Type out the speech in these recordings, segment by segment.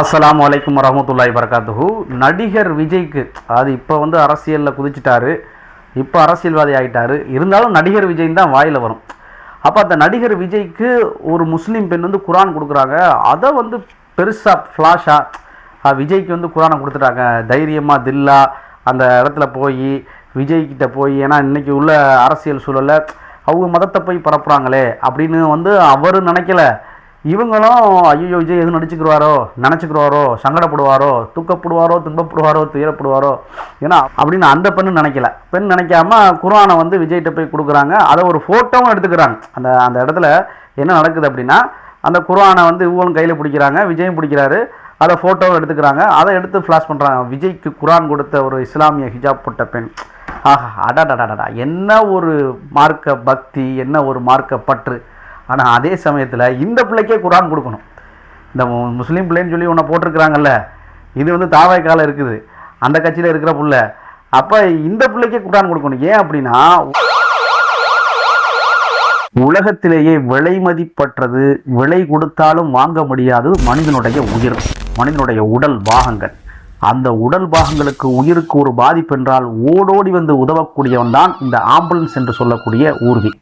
அஸ்ஸலாமு வலைக்கம் வரமத்துல்லாய் வரகாத்துஹூ நடிகர் விஜய்க்கு அது இப்போ வந்து அரசியலில் குதிச்சிட்டாரு. இப்போ அரசியல்வாதி ஆகிட்டாரு இருந்தாலும் நடிகர் விஜய் தான் வாயில் வரும். அப்போ அந்த நடிகர் விஜய்க்கு ஒரு முஸ்லீம் பெண் வந்து குரான் கொடுக்குறாங்க. அதை வந்து பெருசாக ஃப்ளாஷாக விஜய்க்கு வந்து குரானை கொடுத்துட்டாங்க. தைரியமாக தில்லா அந்த இடத்துல போய் விஜய்கிட்ட போய் ஏன்னா இன்னைக்கு உள்ள அரசியல் சூழலில் அவங்க மதத்தை போய் பரப்புகிறாங்களே அப்படின்னு வந்து அவர் நினைக்கல. இவங்களும் ஐயோ விஜய் எதுவும் நடிச்சுக்கிடுவாரோ நினச்சிக்கிடுவாரோ சங்கடப்படுவாரோ துக்கப்படுவாரோ துன்பப்படுவாரோ துயரப்படுவாரோ ஏன்னா அப்படின்னு அந்த பெண்ணு நினைக்கல. பெண் நினைக்காம குரானை வந்து விஜய்கிட்ட போய் கொடுக்குறாங்க. அதை ஒரு ஃபோட்டோவும் எடுத்துக்கிறாங்க. அந்த அந்த இடத்துல என்ன நடக்குது அப்படின்னா அந்த குரானை வந்து இவங்களும் கையில் பிடிக்கிறாங்க விஜயும் பிடிக்கிறாரு. அதை ஃபோட்டோவும் எடுத்துக்கிறாங்க. அதை எடுத்து ஃப்ளாஷ் பண்ணுறாங்க விஜய்க்கு குரான் கொடுத்த ஒரு இஸ்லாமிய ஹிஜாப் போட்ட பெண். ஆஹா அடாடாடாடா என்ன ஒரு மார்க்க பக்தி என்ன ஒரு மார்க்க பற்று. ஆனால் அதே சமயத்தில் இந்த பிள்ளைக்கே குரான் கொடுக்கணும். இந்த முஸ்லீம் பிள்ளைன்னு சொல்லி உன்னை போட்டிருக்கிறாங்கல்ல இது வந்து தாவாய்க்கால இருக்குது. அந்த கட்சியில் இருக்கிற புள்ள. அப்போ இந்த பிள்ளைக்கே குரான் கொடுக்கணும். ஏன் அப்படின்னா உலகத்திலேயே விலை மதிப்பற்றது விலை கொடுத்தாலும் வாங்க முடியாதது மனிதனுடைய உயிர் மனிதனுடைய உடல் பாகங்கள். அந்த உடல் பாகங்களுக்கு உயிருக்கு ஒரு பாதிப்பு என்றால் ஓடோடி வந்து உதவக்கூடியவன் தான் இந்த ஆம்புலன்ஸ் என்று சொல்லக்கூடிய ஊர்தி.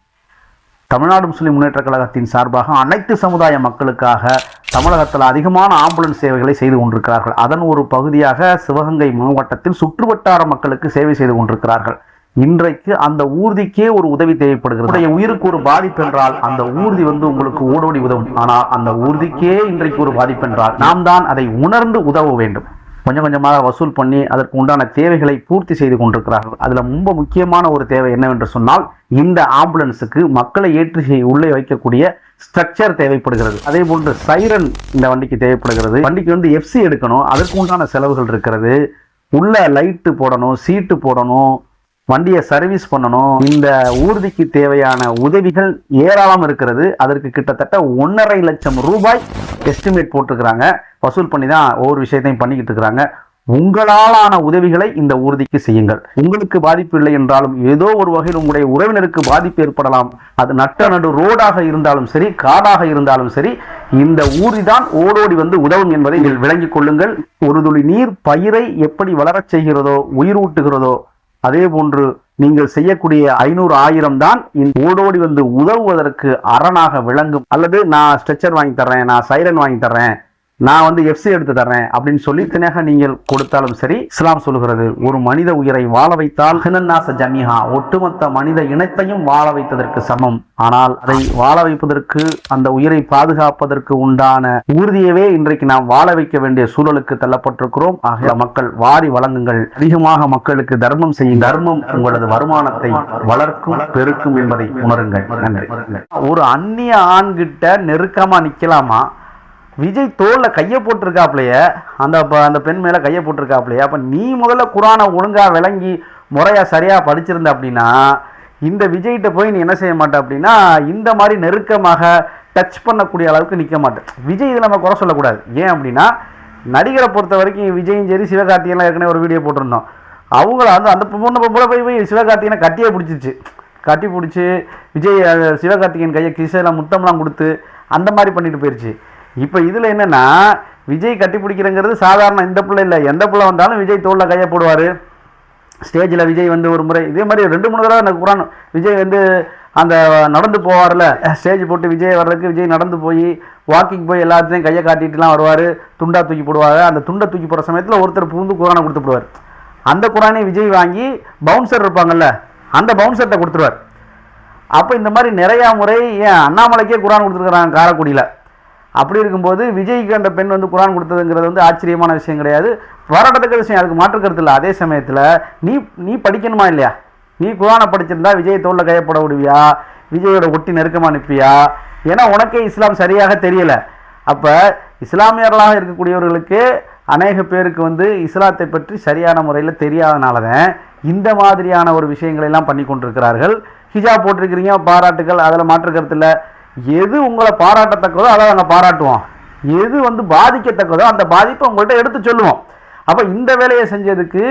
தமிழ்நாடு முஸ்லிம் முன்னேற்ற கழகத்தின் சார்பாக அனைத்து சமுதாய மக்களுக்காக தமிழகத்தில் அதிகமான ஆம்புலன்ஸ் சேவைகளை செய்து கொண்டிருக்கிறார்கள். அதன் ஒரு பகுதியாக சிவகங்கை மாவட்டத்தில் சுற்றுவட்டார மக்களுக்கு சேவை செய்து கொண்டிருக்கிறார்கள். இன்றைக்கு அந்த ஊர்திக்கே ஒரு உதவி தேவைப்படுகிறது. உங்களுடைய உயிருக்கு ஒரு பாதிப்பு என்றால் அந்த ஊர்தி வந்து உங்களுக்கு ஓடோடி உதவும். ஆனால் அந்த ஊர்திக்கே இன்றைக்கு ஒரு பாதிப்பு என்றால் நாம் தான் அதை உணர்ந்து உதவ வேண்டும். கொஞ்சம் கொஞ்சமாக வசூல் பண்ணி அதற்கு உண்டான தேவைகளை பூர்த்தி செய்து கொண்டிருக்கிறார்கள். அதில் ரொம்ப முக்கியமான ஒரு தேவை என்னவென்று சொன்னால் இந்த ஆம்புலன்ஸுக்கு மக்களை ஏற்றி உள்ளே வைக்கக்கூடிய ஸ்ட்ரக்சர் தேவைப்படுகிறது. அதே போன்று சைரன் இந்த வண்டிக்கு தேவைப்படுகிறது. வண்டிக்கு வந்து எஃப்சி எடுக்கணும் அதற்கு உண்டான செலவுகள் இருக்கிறது. உள்ள லைட்டு போடணும் சீட்டு போடணும் வண்டியை சர்வீஸ் பண்ணணும். இந்த ஊர்திக்கு தேவையான உதவிகள் ஏராளம் இருக்கிறது. அதற்கு கிட்டத்தட்ட ஒன்றரை லட்சம் ரூபாய் எஸ்டிமேட் போட்டிருக்கிறாங்க. வசூல் பண்ணி தான் ஒவ்வொரு விஷயத்தையும் பண்ணிக்கிட்டு இருக்கிறாங்க. உங்களாலான உதவிகளை இந்த ஊர்திக்கு செய்யுங்கள். உங்களுக்கு பாதிப்பு இல்லை என்றாலும் ஏதோ ஒரு வகையில் உங்களுடைய உறவினருக்கு பாதிப்பு ஏற்படலாம். அது நட்ட நடு ரோடாக இருந்தாலும் சரி காடாக இருந்தாலும் சரி இந்த ஊர்தி தான் ஓடோடி வந்து உதவும் என்பதை நீங்கள் விளங்கிக் கொள்ளுங்கள். ஒரு துளி நீர் பயிரை எப்படி வளரச் செய்கிறதோ உயிரூட்டுகிறதோ அதே போன்று நீங்கள் செய்யக்கூடிய ஐநூறு ஆயிரம் தான் இந்த ஓடோடி வந்து உதவுவதற்கு அரணாக விளங்கும். அல்லது நான் ஸ்ட்ரெச்சர் வாங்கி தர்றேன் நான் சைரன் வாங்கி தர்றேன் நான் வந்து எஃப்சி எடுத்து தர்றேன் அப்படின்னு சொல்லி தினக நீங்கள் கொடுத்தாலும் சரி இஸ்லாம் சொல்கிறது ஒரு மனித உயிரை வாழ வைத்தால் ஹினன்னாச ஜமிஹா ஒட்டுமொத்த மனித இனத்தையும் வாழ வைத்ததற்கு சமம். ஆனால் அதை வாழ வைப்பதற்கு அந்த உயிரை பாதுகாப்பதற்கு உண்டான ஊர்தியவே இன்றைக்கு நாம் வாழ வைக்க வேண்டிய சூழலுக்கு தள்ளப்பட்டிருக்கிறோம். ஆகிய மக்கள் வாரி வழங்குங்கள். அதிகமாக மக்களுக்கு தர்மம் செய்யும் தர்மம் உங்களது வருமானத்தை வளர்க்கும் பெருக்கும் என்பதை உணருங்கள். நன்றி. ஒரு அந்நிய ஆண்கிட்ட நெருக்கமா நிக்கலாமா? விஜய் தோளில் கையை போட்டிருக்காப்லையே அந்த ப- அந்த பெண் மேலே கையை போட்டிருக்காப்லையே அப்போ நீ முதல்ல குரானை ஒழுங்காக விளங்கி முறையாக சரியாக படிச்சிருந்த அப்படின்னா இந்த விஜய்கிட்ட போய் நீ என்ன செய்ய மாட்டே அப்படின்னா இந்த மாதிரி நெருக்கமாக டச் பண்ணக்கூடிய அளவுக்கு நிற்க மாட்டேன் விஜய் இதில் நம்ம குறை சொல்லக்கூடாது. ஏன் அப்படின்னா நடிகரை பொறுத்த வரைக்கும் விஜயும் சரி சிவகார்த்திகேயன்லாம் ஏற்கனவே ஒரு வீடியோ போட்டிருந்தோம். அவங்கள வந்து அந்த பொண்ணு பொம்பளை போய் போய் சிவகார்த்திகேயனை கட்டியே பிடிச்சிருச்சு. கட்டி பிடிச்சி விஜய் சிவகார்த்திகேயன் கையை கிசையில் முத்தம்லாம் கொடுத்து அந்த மாதிரி பண்ணிட்டு போயிடுச்சு இப்போ இதில் என்னென்னா விஜய் கட்டி பிடிக்கிறங்கிறது சாதாரண இந்த பிள்ளை இல்லை. எந்த பிள்ளை வந்தாலும் விஜய் தோளில் கையை போடுவார். ஸ்டேஜில் விஜய் வந்து ஒரு முறை இதே மாதிரி ரெண்டு மூணு தடவை எனக்கு குரான் விஜய் வந்து அந்த நடந்து போவார்ல. ஸ்டேஜ் போட்டு விஜய் வர்றதுக்கு விஜய் நடந்து போய் வாக்கிங் போய் எல்லாத்தையும் கையை காட்டிட்டுலாம் வருவார். துண்டா தூக்கி போடுவார். அந்த துண்டை தூக்கி போகிற சமயத்தில் ஒருத்தர் பூந்து குரானை கொடுத்து போடுவார் அந்த குரானை விஜய் வாங்கி பவுன்சர் இருப்பாங்கல்ல அந்த பவுன்சர்கிட்ட கொடுத்துருவார். அப்போ இந்த மாதிரி நிறையா முறை ஏன் அண்ணாமலைக்கே குரான் கொடுத்துருக்குறாங்க காரைக்குடியில். அப்படி இருக்கும்போது விஜய்க்கு அந்த பெண் வந்து குரான் கொடுத்ததுங்கிறது வந்து ஆச்சரியமான விஷயம் கிடையாது. போராட்டத்துக்கு விஷயம் அதுக்கு மாற்று கருத்து இல்லை. அதே சமயத்தில் நீ நீ படிக்கணுமா இல்லையா? நீ குரானை படிச்சிருந்தா விஜய் தோளில் கையப்பட விடுவியா? விஜயோட ஒட்டி நெருக்கமாக அனுப்பியா ஏன்னா உனக்கே இஸ்லாம் சரியாக தெரியலை. அப்போ இஸ்லாமியர்களாக இருக்கக்கூடியவர்களுக்கு அநேக பேருக்கு வந்து இஸ்லாத்தை பற்றி சரியான முறையில் தெரியாதனால தான் இந்த மாதிரியான ஒரு விஷயங்களை எல்லாம் பண்ணி கொண்டிருக்கிறார்கள் ஹிஜாப் போட்டிருக்கிறீங்க பாராட்டுகள் அதில் மாற்று இல்லை. எது உங்களை பாராட்டத்தக்கதோ அதை நாங்கள் பாராட்டுவோம். எது வந்து பாதிக்கத்தக்கதோ அந்த பாதிப்பை உங்கள்கிட்ட எடுத்து சொல்லுவோம். அப்போ இந்த வேலையை செஞ்சதுக்கு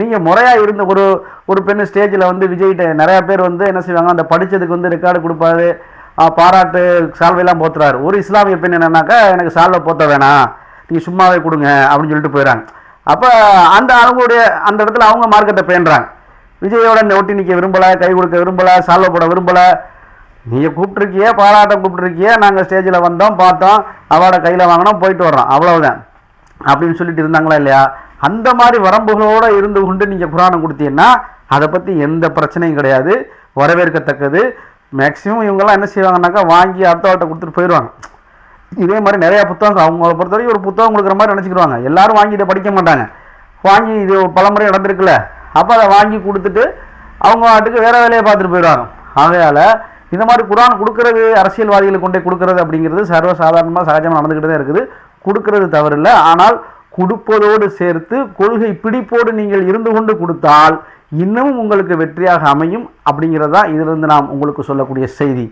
நீங்கள் முறையாக இருந்த ஒரு ஒரு பெண் ஸ்டேஜில் வந்து விஜய்கிட்ட நிறையா பேர் வந்து என்ன செய்வாங்க அந்த படித்ததுக்கு வந்து ரெக்கார்டு கொடுப்பாரு. பாராட்டு சால்வையெல்லாம் போத்துறாரு. ஒரு இஸ்லாமிய பெண் என்னன்னாக்கா எனக்கு சால்வை போத்த வேணாம். நீங்கள் சும்மாவே கொடுங்க அப்படின்னு சொல்லிட்டு போயிடறாங்க அப்போ அந்த அவங்களுடைய அந்த இடத்துல அவங்க மார்க்கெட்டை பேணுறாங்க. விஜயோட இந்த ஒட்டி நிற்க விரும்பலை கை கொடுக்க விரும்பலை சால்வை போட விரும்பலை நீங்கள் கூப்பிட்ருக்கியே பாராட்டம் கூப்பிட்ருக்கியே நாங்கள் ஸ்டேஜில் வந்தோம் பார்த்தோம் அவார்டை கையில் வாங்கினோம் போயிட்டு வர்றோம். அவ்வளவுதான். அப்படின்னு சொல்லிட்டு இருந்தாங்களா இல்லையா? அந்த மாதிரி வரம்புகளோடு இருந்து கொண்டு நீங்கள் புராணம் கொடுத்தீங்கன்னா அதை பற்றி எந்த பிரச்சனையும் கிடையாது. வரவேற்கத்தக்கது. மேக்ஸிமம் இவங்கெல்லாம் என்ன செய்வாங்கன்னாக்கா வாங்கி அடுத்த ஆள்கிட்ட கொடுத்துட்டு போயிடுவாங்க. இதே மாதிரி நிறைய புத்தகம் அவங்கள பொறுத்தவரைக்கும் ஒரு புத்தகம் கொடுக்குற மாதிரி நினச்சிக்கிடுவாங்க. எல்லாரும் வாங்கி இதை படிக்க மாட்டாங்க. வாங்கி இது பலமுறை நடந்திருக்குல்ல. அப்போ அதை வாங்கி கொடுத்துட்டு அவங்க வாட்டுக்கு வேறு வேலையை பார்த்துட்டு போயிடுவாங்க. ஆகையால் இந்த மாதிரி குரான் கொடுக்கறது அரசியல்வாதிகளுக்கு கொண்டே கொடுக்கறது அப்படிங்கிறது சர்வசாதாரணமாக சகஜமாக நடந்துக்கிட்டு தான் இருக்குது. கொடுக்கறது தவறில்லை. ஆனால் கொடுப்பதோடு சேர்த்து கொள்கை பிடிப்போடு நீங்கள் இருந்து கொண்டு கொடுத்தால் இன்னமும் உங்களுக்கு வெற்றியாக அமையும் அப்படிங்கிறது தான் இதிலிருந்து நாம் உங்களுக்கு சொல்லக்கூடிய செய்தி.